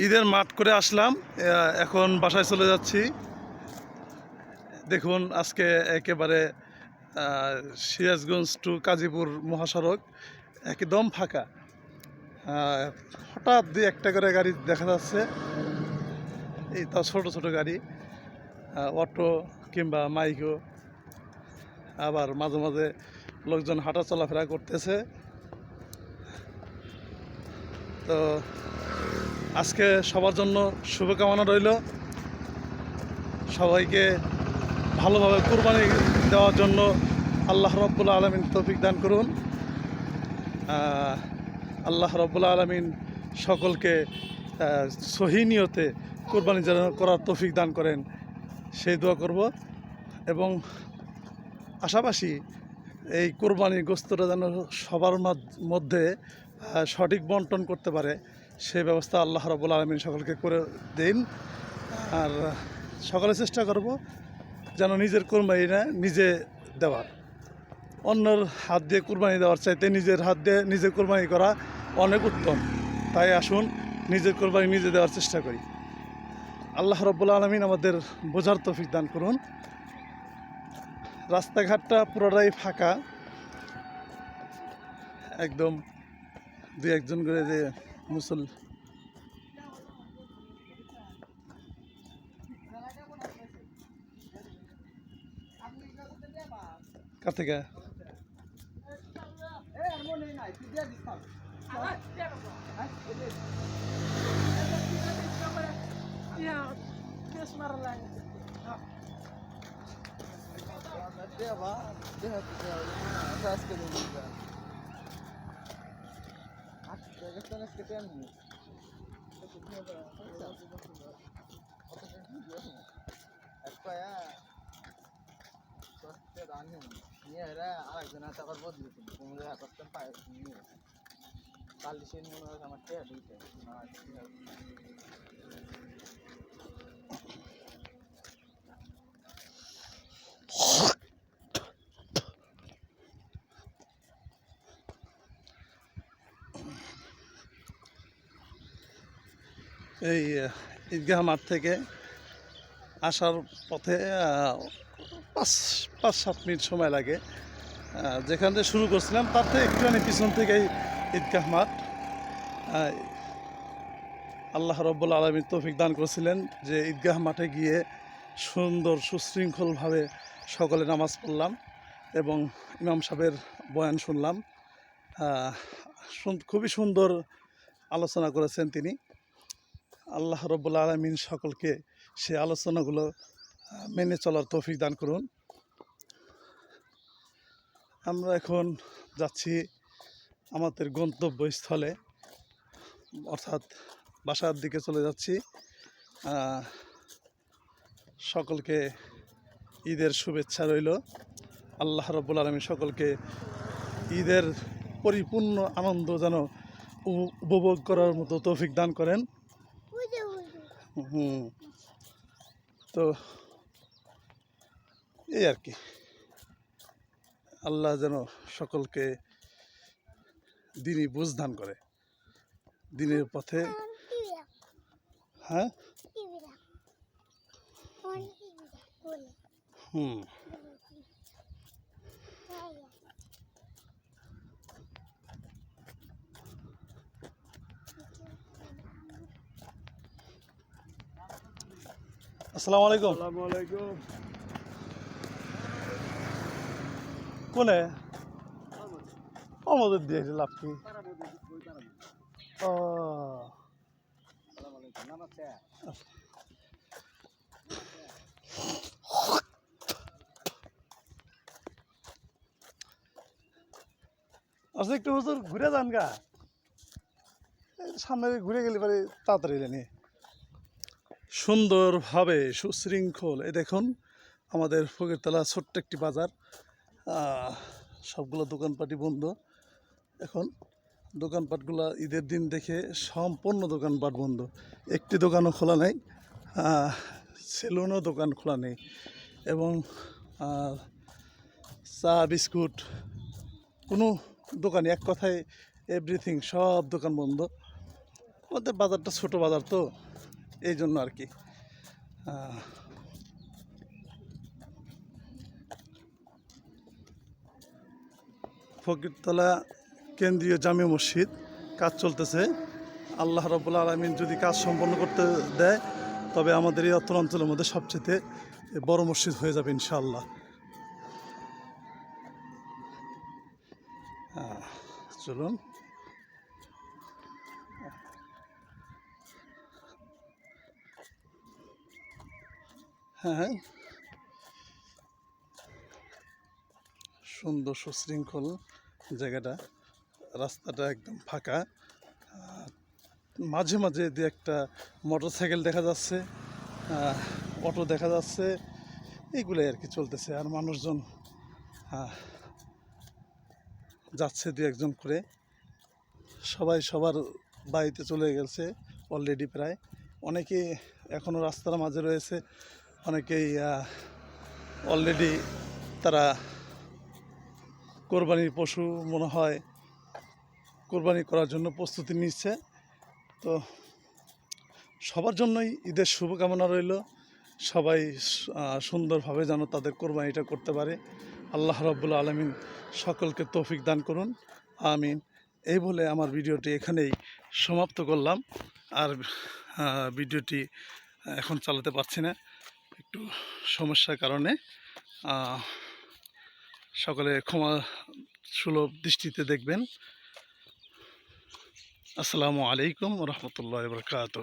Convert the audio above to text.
ঈদের মাঠ করে আসলাম এখন বাসায় চলে যাচ্ছি। দেখুন, আজকে একেবারে সিরাজগঞ্জ টু কাজীপুর মহাসড়ক একদম ফাঁকা। হঠাৎ দুই একটা করে গাড়ি দেখা যাচ্ছে। এই তাও ছোট ছোট গাড়ি অটো কিংবা মাইকো। আবার মাঝে মাঝে লোকজন হাঁটা চলাফেরা করতেছে। তো আজকে সবার জন্য শুভকামনা রইল। সবাইকে ভালোভাবে কুরবানি দেওয়ার জন্য আল্লাহ রব্বুল্লা আলমিন তৌফিক দান করুন। আল্লাহ রব্বুল্লা আলমিন সকলকে আহ, সহি নিয়তে কুরবানি যেন করার তৌফিক দান করেন সেই দোয়া করব। এবং পাশাপাশি এই কোরবানি গোস্তটা যেন সবার মধ্যে সঠিক বন্টন করতে পারে। সে ব্যবস্থা আল্লাহ রবুল আলমিন সকলকে করে দিন। আর সকলে চেষ্টা করব যেন নিজের কোরবানি না নিজে দেওয়ার। অন্যর হাত দিয়ে কোরবানি দেওয়ার চাইতে নিজের হাত দিয়ে নিজে কোরবানি করা অনেক উত্তম। তাই আসুন নিজের কোরবানি নিজে দেওয়ার চেষ্টা করি। আল্লাহ রব্বুল আলমিন আমাদের বোঝার তফিক দান করুন। রাস্তাঘাটটা পুরোটাই ফাঁকা। একদম দুই একজন করে যে মুসল কার থেকে আরেকজন হাতে আবার বদলে কোনো জায়গায় করতে পায় কালি সে মনে হয় আমার টেয়া দিতে এই ঈদগাহ মাঠ থেকে আসার পথে পাঁচ পাঁচ, সাত মিনিট সময় লাগে। যেখান থেকে শুরু করছিলাম, তার থেকে একটুখানি পিছন থেকেই ঈদগাহ মাঠ। আল্লাহ রব্বুল আলমীর তৌফিক দান করেছিলেন যে ঈদগাহ মাঠে গিয়ে সুন্দর, সুশৃঙ্খলভাবে সকলে নামাজ পড়লাম এবং ইমাম সাহেবের বয়ান শুনলাম। খুবই সুন্দর আলোচনা করেছেন তিনি। আল্লাহ রব্বুল আলমিন সকলকে সে আলোচনাগুলো মেনে চলার তৌফিক দান করুন। আমরা এখন যাচ্ছি আমাদের গন্তব্যস্থলে, অর্থাৎ বাসার দিকে চলে যাচ্ছি। সকলকে ঈদের শুভেচ্ছা রইল। আল্লাহ রব্বুল আলমী সকলকে ঈদের পরিপূর্ণ আনন্দ যেন উপ- উপভোগ করার মতো তৌফিক দান করেন। হুম। তো এই আর কি। আল্লাহ যেন সকলকে দিনই বুঝ দান করে। দিনের পথে হ্যাঁ? হুম। আসসালামু আলাইকুম। কোনে? আমাদের। দিয়েছে লাভ কি? ও। আচ্ছা একটু হুজুর ঘুরে যান গা। সামনে ঘুরে গেলে পরে তাড়াতাড়ি এলেনি সুন্দরভাবে সুশৃঙ্খল। এই দেখুন, আমাদের ফকিরতলা ছোট্ট একটি বাজার। সবগুলো দোকানপাটি বন্ধ। এখন দোকানপাটগুলো ঈদের দিন দেখে সম্পূর্ণ দোকানপাট বন্ধ। একটি দোকানও খোলা নেই সেলুনও দোকান খোলা নেই। এবং চা, বিস্কুট, কোনো দোকানে এক কথায় এভরিথিং, সব দোকান বন্ধ। আমাদের বাজারটা ছোট বাজার তো। এই জন্য আর কি। ফকিরতলা কেন্দ্রীয় জামে মসজিদ, কাজ চলতেছে। আল্লাহ রব্বুল আলমিন যদি কাজ সম্পন্ন করতে দেয়, তবে আমাদের এই অত্তর অঞ্চলের মধ্যে সবচেয়ে বড় মসজিদ হয়ে যাবে ইনশাআল্লাহ। চলুন। হ্যাঁ। সুন্দর সুশৃঙ্খল জায়গাটা। রাস্তাটা একদম ফাঁকা। মাঝে মাঝে দু একটা মোটর সাইকেল দেখা যাচ্ছে অটো দেখা যাচ্ছে এইগুলোই আর কি চলতেছে। আর মানুষজন যাচ্ছে দু একজন করে। সবাই সবার বাড়িতে চলে গেছে অলরেডি প্রায়। অনেকে এখনও রাস্তার মাঝে রয়েছে। অনেকেই অলরেডি তারা কোরবানির পশু মনে হয় কোরবানি করার জন্য প্রস্তুতি নিচ্ছে। তো সবার জন্যই ঈদের শুভকামনা রইল। সবাই সুন্দরভাবে যেন তাদের কোরবানিটা করতে পারে। আল্লাহ রব্বুল আলমিন সকলকে তৌফিক দান করুন। আমিন। এই বলে আমার ভিডিওটি এখানেই সমাপ্ত করলাম। আর ভিডিওটি এখন চালাতে পারছি না। একটু সমস্যার কারণে সকলে ক্ষমা সুলভ দৃষ্টিতে দেখবেন। আসসালামু আলাইকুম রহমতুল্লাহ বরকাত